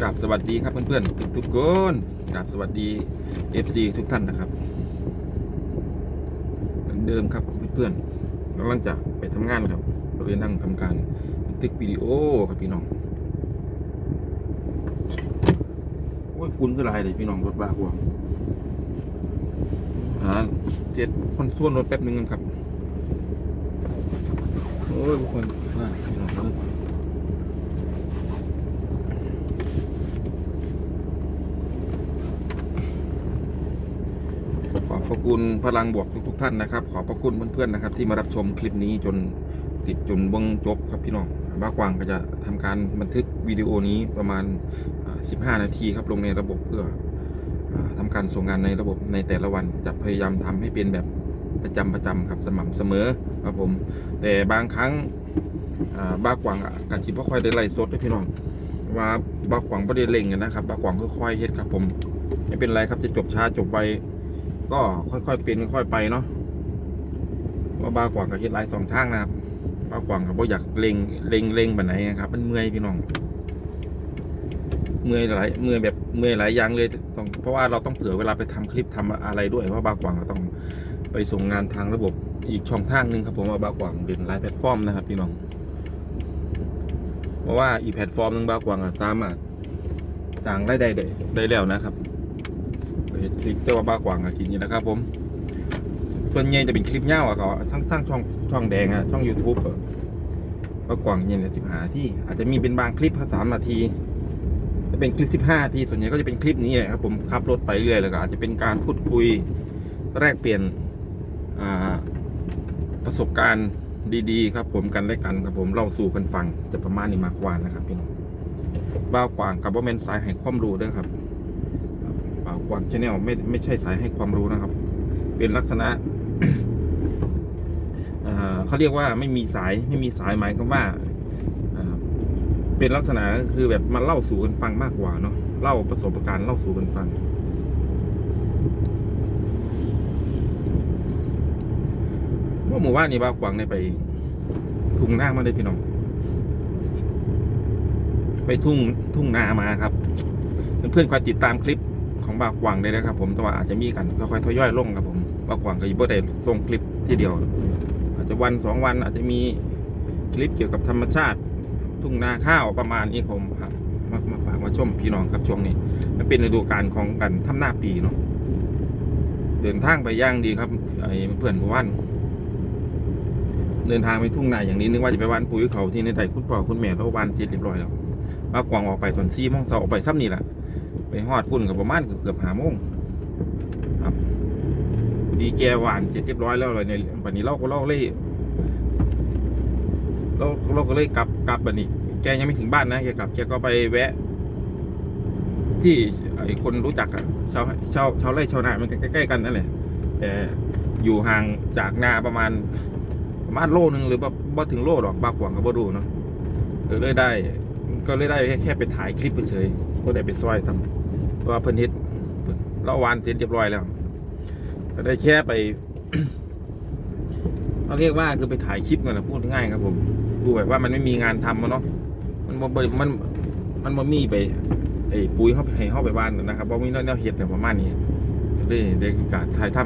กราบสวัสดีครับเพื่อนๆทุกๆคนกราบสวัสดี FC ทุกท่านนะครับเหมือนเดิมครับเพื่อนๆกำลังจะไปทำงานครับเราเรียนนั่งทำการบันทึกวิดีโอครับพี่น้องโอ้ยคุณคืออะไรเลยพี่น้องรถบ้าหัวอ่าเจ็ดคนส่วนรถแป๊บนึงครับโอ้ยทุกคนน่าพี่น้อง เอ้ยขอบพระคุณพลังบวกทุกๆท่านนะครับ ขอบพระคุณเพื่อนๆนะครับ ที่มารับชมคลิปนี้จนติดจนเบิ้งจบครับพี่น้องบ้ากวางก็จะทำการบันทึกวิดีโอนี้ประมาณ 15 นาทีครับลงในระบบเพื่ออาทำการส่งงานในระบบในแต่ละวันจะพยายามทำให้เป็นแบบประจำประจำครับสม่ำเสมอครับผม แต่บางครั้งบ้ากวางอะกะจิบ่ค่อยได้ไล่สดให้พี่น้องว่าบ้ากวางไม่ได้เล่งกันนะครับบ้ากวางค่อยๆเฮ็ดครับผมไม่เป็นไรครับจะจบช้าจบไว ก็ค่อยๆเป็นค่อยไปเนาะว่าบากว่างกับเฮ็ดหลายสองทางนะครับบากว่างกับบ่อยากเล็งเล็งเล็งแบบไหนนะครับ มันเมื่อยพี่น้อง เมื่อยหลายเมื่อยแบบเมื่อยหลายอย่างเลยต้องเพราะว่าเราต้องเผื่อเวลาไปทำคลิปทำอะไรด้วยเพราะบากว่างเราต้องไปส่งงานทางระบบอีกช่องทางหนึ่งครับผมว่าบากว่างเป็นหลายแพลตฟอร์มนะครับพี่น้องเพราะว่าอีแพลตฟอร์มหนึงบากว่างสามารถสร้างได้ได้ได้แล้วนะครับ เฮ็ดคลิปแต่ว่าบ้ากว่างอะทีนี้นะครับ ผม ส่วนใหญ่จะเป็นคลิปเงาอะเขาทั้งสร้างช่องช่องแดงอะช่อง YouTube อะบ้ากว่างเนี่ยสิบหาที่ อาจจะมีเป็นบางคลิปสามนาทีจะเป็นคลิปสิบห้าทีส่วนใหญ่ก็จะเป็นคลิปนี้ครับผมขับรถไปเรื่อยแล้วก็อาจจะเป็นการพูดคุยแลกเปลี่ยนประสบการณ์ดีๆ ครับ ผมกันและกันครับผมเล่าสู่กันฟังจะประมาณนี้มากกว่านะครับพี่น้องบ้ากว่างกับว่าเมนสายให้ความรู้ด้วยครับ กวางชาแนลไม่ไม่ใช่สายให้ความรู้นะครับ เป็นลักษณะอ่าเขาเรียกว่าไม่มีสายไม่มีสายหมายความว่าเป็นลักษณะคือแบบมาเล่าสู่กันฟังมากกว่าเนาะเล่าประสบการณ์เล่าสู่กันฟังว่าหมู่บ้านนี้บ้ากวางได้ไป ทุ่งนามาได้พี่น้อง ไปทุ่งทุ่งนามาครับ เพื่อนๆคอยติดตามคลิป ของบากวางได้นะครับผมแต่ว่าอาจจะมีกันค่อยๆทยอยลงครับผมบากวางก็ยิบได้ส่งคลิปที่เดียว อาจจะวันสองวันอาจจะมีคลิปเกี่ยวกับธรรมชาติ ทุ่งนาข้าวประมาณนี้ผมครับมามาฝากมาชมพี่น้องครับช่วงนี้ มันเป็นฤดูกาลของกันทำหน้าปีเนาะเดินทางไปย่างดีครับไอ้เพื่อนหมู่านเดินทางไปทุ่งนาอย่างนี้นึกว่าจะไปวานปุ๋ยเขาที่ในใดคุณพ่อคุณแม่เราวานเสร็จเรียบร้อยแล้วบากวางออกไปตอนสี่โมงเช้าออกไปซ้ำนี่แหละ ไปฮอดพุ่นกับประมาณเกือบหาโมงครับพอดีแกหวานเสร็จเรียบร้อยแล้วเลยในวันนี้เราก็เราเลยเราเราก็เลยกลับกลับบันนี้แกยังไม่ถึงบ้านนะแกกลับแกก็ไปแวะ ที่ไอ้คนรู้จักอะชาวชาวชาวไร่ชาวนามันใกล้ๆกันนั่นแหละแต่อยู่ห่างจากนาประมาณประมาณโลนึงหรือว่าบ่ถึงโลหรอกบากกว่างก็บ่ดูเนาะเออเลยได้ ก็เลยได้แค่ไปถ่ายคลิปเฉย ก็ได้ไปซอยทำเพราะว่าเพิ่นเฮ็ดเราวานเสร็จเรียบร้อยแล้วก็ได้แค่ไปเราเรียกว่าคือไปถ่ายคลิปกันนะพูดง่ายๆครับผมดูแบบว่ามันไม่มีงานทำอะเนาะมันบ่บ่มันมันบ่มีไปไอ้ปุ๋ยเข้าไปให้เข้าไปบ้านนะครับบ่มีแนวเฮ็ดเนี่ยประมาณนี้เลยได้การถ่ายท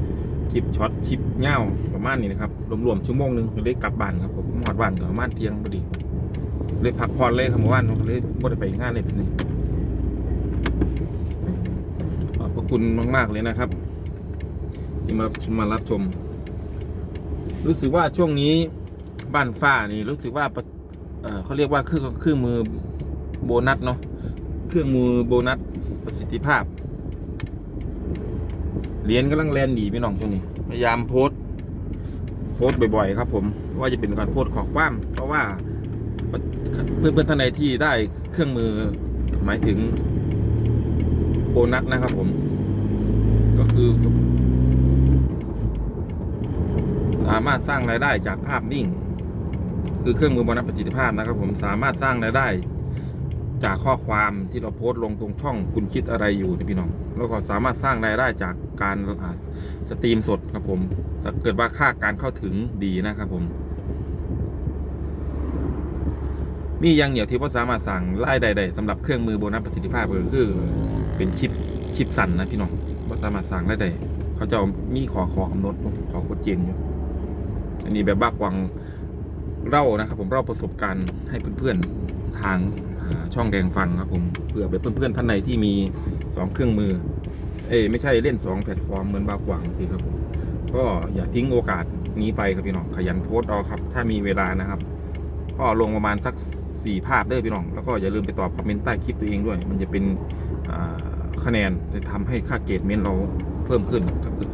ำคลิปช็อตคลิปเงาวประมาณนี้นะครับรวมๆชั่วโมงหนึงเลยกลับบ้านครับผมหอดบ้านก็ประมาณเที่ยงพอดีเลยพักผ่อนเลยครับเมื่อวานเลยบ่ได้ไปงานเลยเป็นนี่ ขอบพระคุณมาก ๆ เลยนะครับ ที่มามารับชม รู้สึกว่าช่วงนี้บ้านฟ้านี่รู้สึกว่าเเขาเรียกว่าเครื่องเครื่องมือโบนัสเนาะเครื่องมือโบนัสประสิทธิภาพเหรียญกำลังแลนดีพี่น้องช่วงนี้พยายามโพสโพสบ่อยๆครับ ผมว่าจะเป็นการโพสขอความเพราะว่าเพื่อนเพื่อนๆท่านใดที่ได้เครื่องมือหมายถึง โบนัสนะครับผม ก็คือ สามารถสร้างรายได้จากภาพนิ่ง คือเครื่องมือโบนัสประสิทธิภาพนะครับ ผมสามารถสร้างรายได้ จากข้อความที่เราโพสต์ลงตรงช่องคุณคิดอะไรอยู่นะพี่น้อง แล้วก็สามารถสร้างรายได้จากการสตรีมสดครับผมถ้าเกิดว่าค่าการเข้าถึงดีนะครับผมมีอย่างเดียวที่พ่สามารถสั่งได้ได้สำหรับเครื่องมือโบนัสประสิทธิภาพก็คือ เป็นชิปชิปสั่นนะพี่น้องพ่สามารถสั่งรายได้เขาจะมีขอขอกำหนดขอกฎเกณฑ์อยู่อันนี้แบบบ้ากวังเล่านะครับ ผมเล่าประสบการณ์ให้เพื่อนๆทางอ่าช่องแดงฟังครับผมเผื่อแบบเพื่อนๆท่านใดที่มีสองเครื่องมือ เอ้ไม่ใช่เล่นสองแพลตฟอร์มเหมือนบ้ากวังพี่ครับผมก็อย่าทิ้งโอกาสนี้ไปครับพี่น้องขยันโพสต์เอาครับ ถ้ามีเวลานะครับก็ลงประมาณสักสี่ภาพเด้อพี่น้อง แล้วก็อย่าลืมไปตอบคอมเมนต์ใต้คลิปตัวเองด้วย มันจะเป็นอ่า คะแนนจะทำให้ค่าเกรดเมนต์เราเพิ่มขึ้นก็คือ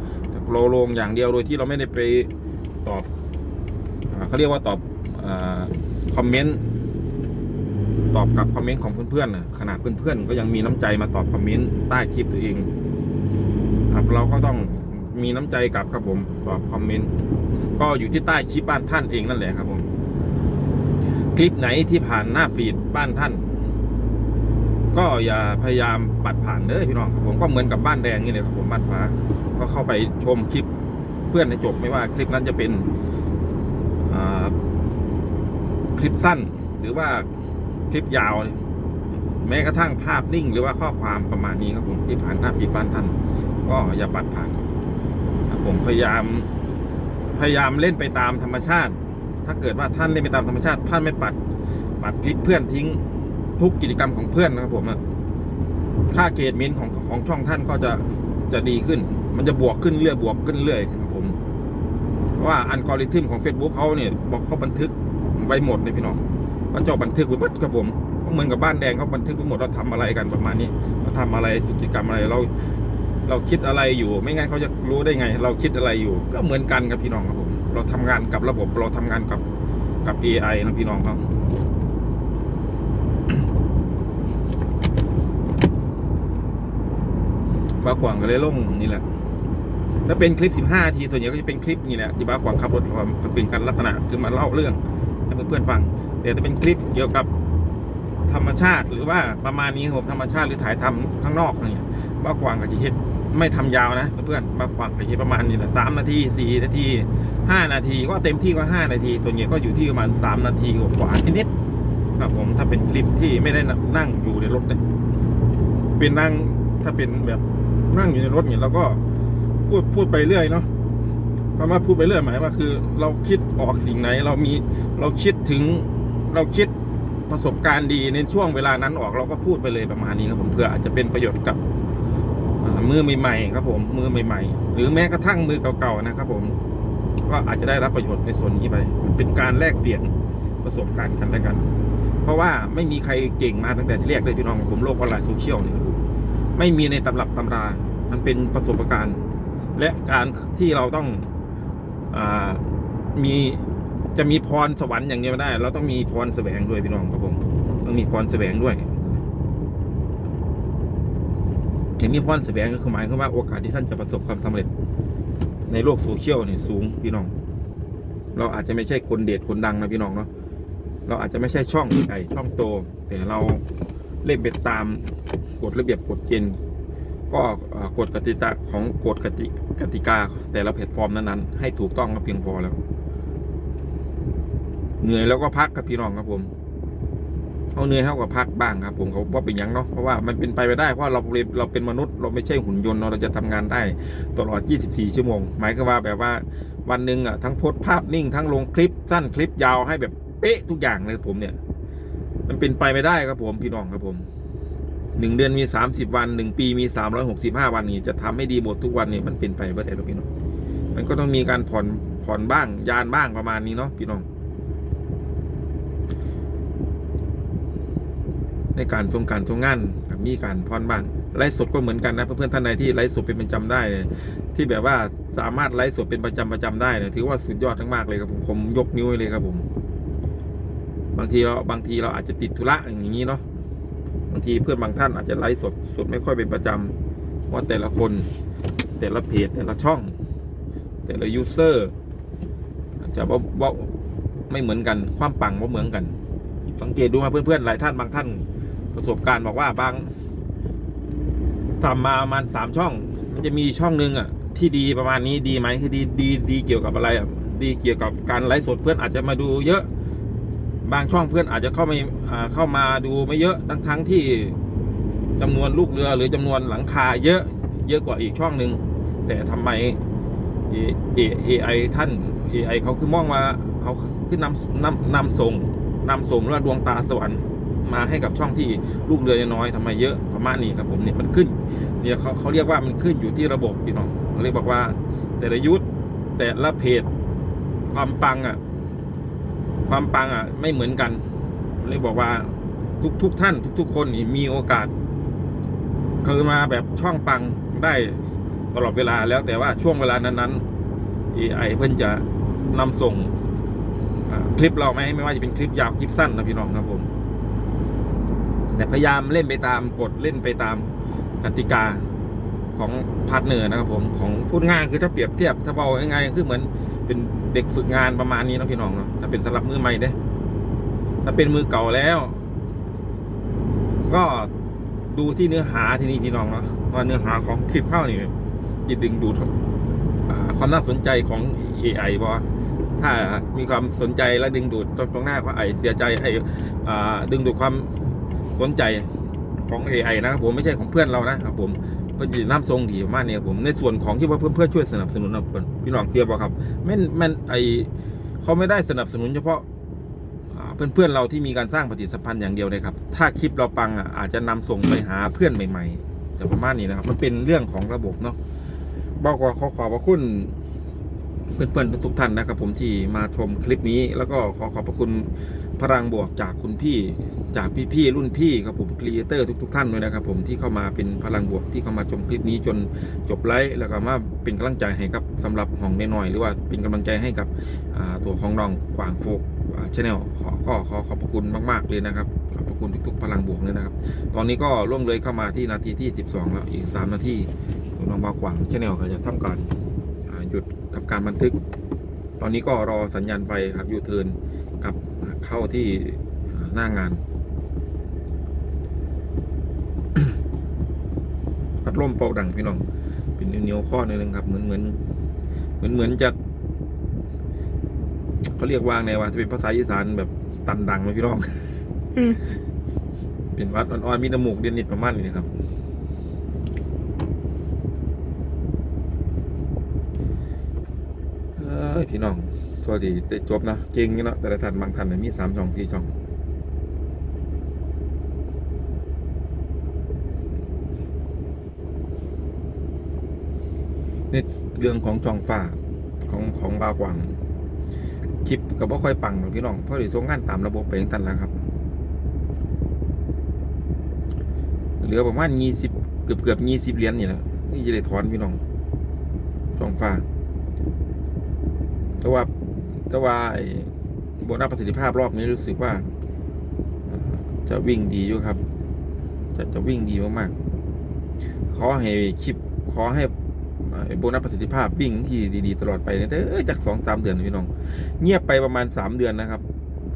เราลงอย่างเดียวโดยที่เราไม่ได้ไปตอบอเขาเรียกว่าตอบอคอมเมนต์ตอบกับคอมเมนต์ของเพื่อนๆขนาดเพื่อนๆก็ยังมีน้ำใจมาตอบคอมเมนต์ใต้คลิปตัวเองครับเราก็ต้องมีน้ำใจกลับครับผมตอบคอมเมนต์ก็อยู่ที่ใต้คลิปบ้านท่านเองนั่นแหละครับผมคลิปไหนที่ผ่านหน้าฟีดบ้านท่าน ก็อย่าพยายามปัดผ่านเด้อพี่น้องครับผมก็เหมือนกับบ้านแดงนี่เลยครับผมบ้านฟ้า ก็เข้าไปชมคลิปเพื่อนให้จบไม่ว่าคลิปนั้นจะเป็นคลิปสั้น หรือว่าคลิปยาว แม้กระทั่งภาพนิ่ง หรือว่าข้อความประมาณนี้ครับผมที่ผ่านหน้าฟีดบ้านท่านก็อย่าปัดผ่านผมพยายามพยายามเล่นไปตามธรรมชาติ ถ้าเกิดว่าท่านเล่นไปตามธรรมชาติท่านไม่ปัดปัดคลิปเพื่อนทิ้ง ทุกกิจกรรมของเพื่อนนะครับผมอะค่าเกรดเมนต์ของของช่องท่านก็จะจะดีขึ้น มันจะบวกขึ้นเรื่อยบวกขึ้นเรื่อยครับผมเพราะว่าอัลกอริทึมของ Facebook เขาเนี่ยบอกเขาบันทึกไว้หมดเลยพี่น้องก็จะบันทึกไว้หมดครับผมเหมือนกับบ้านแดงเขาบันทึกไว้หมดเราทำอะไรกันประมาณนี้เราทำอะไรกิจกรรมอะไรเราเราคิดอะไรอยู่ ไม่งั้นเขาจะรู้ได้ไง เราคิดอะไรอยู่ ก็เหมือนกันครับพี่น้องครับผม เราทำงานกับระบบ เราทำงานกับกับ AI นะพี่น้องครับ บ้ากวางก็เลยลงนี่แหละถ้าเป็นคลิป 15นาทีส่วนใหญ่ก็จะเป็นคลิปนี่แหละที่บ้ากวางขับรถความเป็นการลักษณะคือมาเล่าเรื่องให้เพื่อนๆฟัง แต่ถ้าเป็นคลิปเกี่ยวกับธรรมชาติหรือว่าประมาณนี้ครับผมธรรมชาติหรือถ่ายทำข้างนอกอะไรเงี้ยบ้ากวางก็จะเฮ็ดไม่ทำยาวนะเพื่อนๆบ้ากวางก็จะเฮ็ดประมาณนี้แหละสามนาทีสี่นาทีห้านาทีก็เต็มที่ก็ห้านาที ส่วนใหญ่ก็อยู่ที่ประมาณสามนาทีกว่าๆนิดๆครับผมถ้าเป็นคลิปที่ไม่ได้นั่งอยู่ในรถเนี่ยเป็นนั่งถ้าเป็นแบบ นั่งอยู่ในรถเนี่ยเราก็พูดพูดไปเรื่อยเนาะคำว่าพูดไปเรื่อยหมายว่าคือ เราคิดออกสิ่งไหน เรามีเราคิดถึงเราคิดประสบการณ์ดีในช่วงเวลานั้นออกเราก็พูดไปเลยประมาณนี้ครับผมเพื่ออาจจะเป็นประโยชน์กับมือใหม่ๆครับผมมือใหม่ๆ หรือแม้กระทั่งมือเก่าๆนะครับ ผมก็อาจจะได้รับประโยชน์ในส่วนนี้ไปเป็นการแลกเปลี่ยนประสบการณ์กันและกัน เพราะว่าไม่มีใครเก่งมาตั้งแต่ที่แรกเลยพี่น้องผมโลกออนไลน์โซเชียลเนี่ย ไม่มีในตำรับตำรา มันเป็นประสบการณ์ และการที่เราต้องอมีจะมีพรสวรรค์อย่างเดียวไม่ได้ เราต้องมีพรแสวงด้วยพี่น้องครับผมต้องมีพรแสวงด้วยอย่างมีพรแสวงก็คือหมายความว่าโอกาสที่ท่านจะประสบความสำเร็จ ในโลกโซเชียลเนี่ยสูงพี่น้อง เราอาจจะไม่ใช่คนเด็ดคนดังนะพี่น้องเนาะเราอาจจะไม่ใช่ช่องใหญ่ช่องโต แต่เรา เล่นเป็นตามกฎระเบียบกฎเกณฑ์ก็กฎกติกาของกฎกติกติกาแต่ละแพลตฟอร์มนั้นๆให้ถูกต้องก็เพียงพอแล้ว เหนื่อยแล้วก็พักครับพี่น้องครับผมเขาเหนื่อยเท่ากับพักบ้างครับผมเขาว่าเป็นยังเนาะเพราะว่ามันเป็นไปไม่ได้เพราะเราเราเป็นมนุษย์ เราไม่ใช่หุ่นยนต์เราจะทำงานได้ตลอด 24 ชั่วโมง หมายก็ว่าแบบว่าวันหนึ่งอะทั้งโพสภาพนิ่งทั้งลงคลิปสั้นคลิปยาวให้แบบเป๊ะทุกอย่างเลยผมเนี่ย มันเป็นไปไม่ได้ครับผมพี่น้องครับผมหนึ่งเดือนมี30วันหนึ่งปีมี365วันนี่จะทำให้ดีหมดทุกวันนี่มันเป็นไปไม่ได้หรอกพี่น้องมันก็ต้องมีการผ่อนผ่อนบ้าง ยานบ้างประมาณนี้เนาะพี่น้อง ในการทรงการทรงงานมีการผ่อนบ้างไลฟ์สดก็เหมือนกันนะเพื่อนๆท่านใดที่ไลฟ์สดเป็นประจำได้เนี่ยที่แบบว่าสามารถไลฟ์สดเป็นประจำประจำได้เนี่ยถือว่าสุดยอดมากๆเลยครับผมผมยกนิ้วให้เลยครับผม บางทีเราบางทีเราอาจจะติดธุระอย่างนี้เนาะบางทีเพื่อนบางท่านอาจจะไลฟ์สดสดไม่ค่อยเป็นประจำว่าแต่ละคนแต่ละเพจแต่ละช่อง แต่ละยูเซอร์อาจจะว่าว่าไม่เหมือนกันความปังว่าเหมือนกัน สังเกตดูมาเพื่อนๆหลายท่านบางท่านประสบการณ์บอกว่าบางทำมาประมาณสามช่อง มันจะมีช่องหนึ่งอะที่ดีประมาณนี้ดีไหมคือดีดีดีเกี่ยวกับอะไรอะดีเกี่ยวกับการไลฟ์สดเพื่อนอาจจะมาดูเยอะ บางช่องเพื่อนอาจจะเข้าไม่อ่าเข้ามาดูไม่เยอะทั้งทั้งที่จำนวนลูกเรือหรือจำนวนหลังคาเยอะเยอะกว่าอีกช่องหนึ่งแต่ทำไมเอเอไอท่านเอไอเขาคือมองว่าเขาคือนำนำนำส่งนำส่งหรือดวงตาสวรรค์มาให้กับช่องที่ลูกเรือน้อยทำไมเยอะประมาณนี้ครับผมเนี่ยมันขึ้นเนี่ยเขาเขาเรียกว่ามันขึ้นอยู่ที่ระบบพี่น้องเขาเรียกบอกว่า แต่ละยุทธแต่ละเพจความปังอะ ความปังอะไม่เหมือนกันเลยบอกว่าทุกทุกท่าน ทุก ๆ คนนี่มีโอกาสเกิดมาแบบช่องปังได้ตลอดเวลาแล้วแต่ว่าช่วงเวลานั้นๆ AI เพิ่นจะนำส่งคลิปเราไหมไม่ว่าจะเป็นคลิปยาวคลิปสั้นนะพี่น้องครับผมแต่พยายามเล่นไปตามกฎเล่นไปตามกติกาของพาร์ทเนอร์นะครับผมของพูดง่ายคือถ้าเปรียบเทียบถ้าเบาง่ายๆคือเหมือน เป็นเด็กฝึกงานประมาณนี้นะพี่น้องเนาะถ้าเป็นสำหรับมือใหม่เด้ถ้าเป็นมือเก่าแล้ว ก็ดูที่เนื้อหาที่นี่พี่น้องเนาะว่าเนื้อหาของคลิปเข้านี่จะดึงดูดความน่าสนใจของ AI บ่ถ้ามีความสนใจและดึงดูดตรงหน้าก็ไอเสียใจไอ่ดึงดูดความสนใจของ AI นะครับผมไม่ใช่ของเพื่อนเรานะครับผม เพื่อนจะน้ำทรงดีมากเนี่ยผมในส่วนของที่ว่าเพื่อนเพื่อนช่วยสนับสนุนนะเพื่อนพี่น้องเทียบบ่ครับแม่นแม่นไอเขาไม่ได้สนับสนุนเฉพาะอ่าเพื่อนๆเราที่มีการสร้างปฏิสัมพันธ์อย่างเดียวเลยครับ ถ้าคลิปเราปังอะอาจจะนำส่งไปหาเพื่อนใหม่ ๆ จะประมาณนี้นะครับ มันเป็นเรื่องของระบบเนาะบอกว่าขอขอบพระคุณ เพื่อนๆทุกท่านนะครับ ผมที่มาชมคลิปนี้ แล้วก็ขอขอบพระคุณพลังบวกจากคุณพี่จากพี่ๆรุ่นพี่ครับผมครีเอเตอร์ทุกๆท่านด้วยนะครับ ผมที่เข้ามาเป็นพลังบวกที่เข้ามาชมคลิปนี้จนจบไลฟ์แล้วก็มาเป็นกำลังใจให้กับสำหรับห้องน้อยๆหรือว่าเป็นกำลังใจให้กับตัวของน้องกวางโฟกชาแนลขอก็ขอขอบพระคุณมาก ๆ เลยนะครับ ขอบพระคุณทุก ๆ พลังบวกเลยนะครับ ตอนนี้ก็ล่วงเลยเข้ามาที่นาทีที่ 12 แล้วอีก 3 นาทีน้องบาวกวางชาแนลก็จะทำการ ยุดกับการบันทึก ตอนนี้ก็รอสัญญาณไฟครับยูเทิร์นกับเข้าที่หน้างานพัดลมเป่าดังพี่น้อง เป็นเนียวข้อหนึงครับ เหมือนเหมือนเหมือนเหมือนจะเขาเรียกว่าไงวะจะเป็นภาษาอีสานแบบตันดังไหมพี่น้อง เป็นวัดอ่อนๆมีน้ำมูกเดียนนิดประมาณนี้นะครับ เอ้ ยพี่น้องสวัสดีได้จบนะเก่งอยู่เนาะแต่ละท่านบางท่านมีสามช่องสี่ช่องในเรื่องของช่องฟ้าของของบาวกวางคลิปก็บ่ค่อยปังหรอกพี่น้องเพราะด้ส่งงานตามระบบไปย่งตันแล้วครับ เหลือประมาณยี่สิบเกือบเกือบยี่สิบเหรียญนี่แหละนี่จะได้ถอนพี่น้องช่องฟ้า แต่ว่าแต่ว่าไอโบนัสประสิทธิภาพรอบนี้รู้สึกว่า จะวิ่งดีอยู่ครับ จะจะวิ่งดีมากๆขอให้คลิปขอให้โบนัสประสิทธิภาพวิ่งที่ดีๆตลอดไปเด้อจากสองสามเดือนพี่น้อง เงียบไปประมาณสามเดือนนะครับ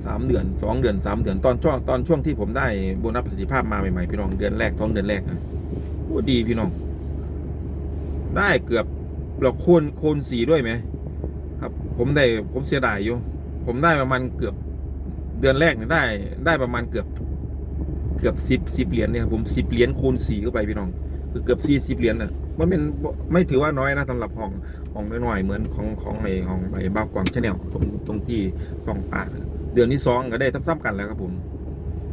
สามเดือนสองเดือนสามเดือนตอนช่วงตอนช่วงที่ผมได้โบนัสประสิทธิภาพมาใหม่ๆพี่น้องเดือนแรกสองเดือนแรกนะโอ้ดีพี่น้อง ได้เกือบเราโคนโคนสีด้วยไหม ผมได้ผมเสียดายอยู่ ผมได้ประมาณเกือบเดือนแรกเนี่ยได้ ได้ประมาณเกือบเกือบสิบสิบเหรียญเนี่ยผมสิบเหรียญคูณสี่เข้าไปพี่น้องคือเกือบสี่สิบเหรียญน่ะมันเป็นไม่ถือว่าน้อยนะสำหรับห้องห้องน้อยๆเหมือนของของไอ้ของไอ้บ้ากวางชาแนลตรงตรงที่ช่องฟ้าเดือนที่สองก็ได้ซ้ำๆกันแล้วครับผม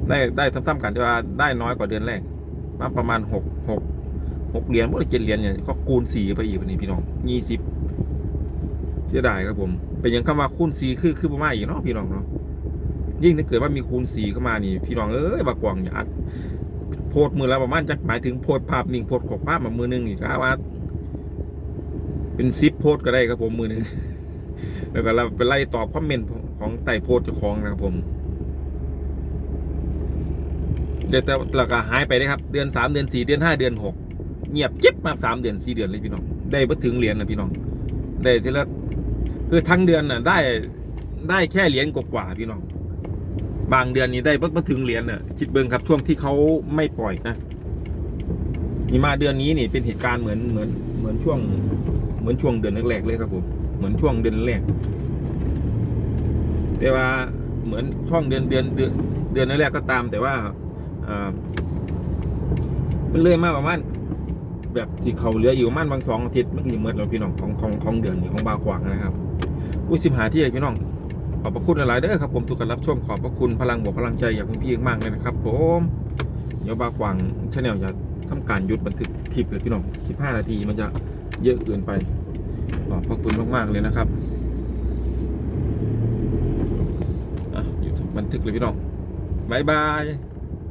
ได้ได้ซ้ำๆกันที่ว่าได้น้อยกว่าเดือนแรกมาประมาณหกหกหกเหรียญบ่ได้เจ็ดเหรียญเนี่ยก็คูณสี่ไปอีกนี่พี่น้องยี่สิบ เสียดายครับผม เป็นอยังคำว่าคูณสี่คือคือประมาณอีกเนาะพี่น้องเนาะยิ่งถ้าเกิดว่ามีคูณสี่เข้ามานี่ พี่น้องเอ้ยบากวางอย่าอัดโพดมือและประมาณจักหมายถึงโพดภาพนิ่งโพดขอความมามือหนึงนี่ก็ว่า เป็นซิปโพดก็ได้ครับผมมือหนึงแล้วก็เราไปไล่ตอบคอมเมนต์ของไต่โพดเจ้าของนะครับผมเดี๋ยวแต่เราก็หายไปเลยครับ เดือนสามเดือนสี่เดือนห้าเดือนหกเงียบจิ๊บมาสามเดือนสี่เดือนเลยพี่น้อง ได้มาถึงเหรียญนะพี่น้อง ได้ทีละ คือทั้งเดือนน่ะได้ได้แค่เหรียญกว่าพี่น้อง บางเดือนนี้ได้มาถึงเหรียญน่ะคิดเบิ้งครับช่วงที่เขาไม่ปล่อยนะนี่มาเดือนนี้นี่เป็นเหตุการณ์เหมือนเหมือนเหมือนช่วง เหมือนช่วงเดือนแรกๆเลยครับผมเหมือนช่วงเดือนแรกแต่ว่าเหมือนช่องเดือนเดือนเดือนเดือนแรกก็ตาม แต่ว่าอมันเลยมาประมาณแบบที่เขาเหลืออยู่ประมาณบางสองอาทิตย์มันก็จะเมื่อแล้วพี่น้องของของของเดือนนี้ของบาขวางนะครับ อุ้ยสิบหาที่พี่น้อง ขอบพระคุณหลายๆเด้อครับผมทุกการรับชมขอบพระคุณพลังบวกพลังใจจากคุณพี่มากเลยนะครับ ผมเดี๋ยวบาวขวางชาแนลจะทำการหยุดบันทึกคลิปเลยพี่น้อง15นาทีมันจะเยอะเกินไปขอบพระคุณมากๆเลยนะครับอะหยุดบันทึกเลยพี่น้องบายบาย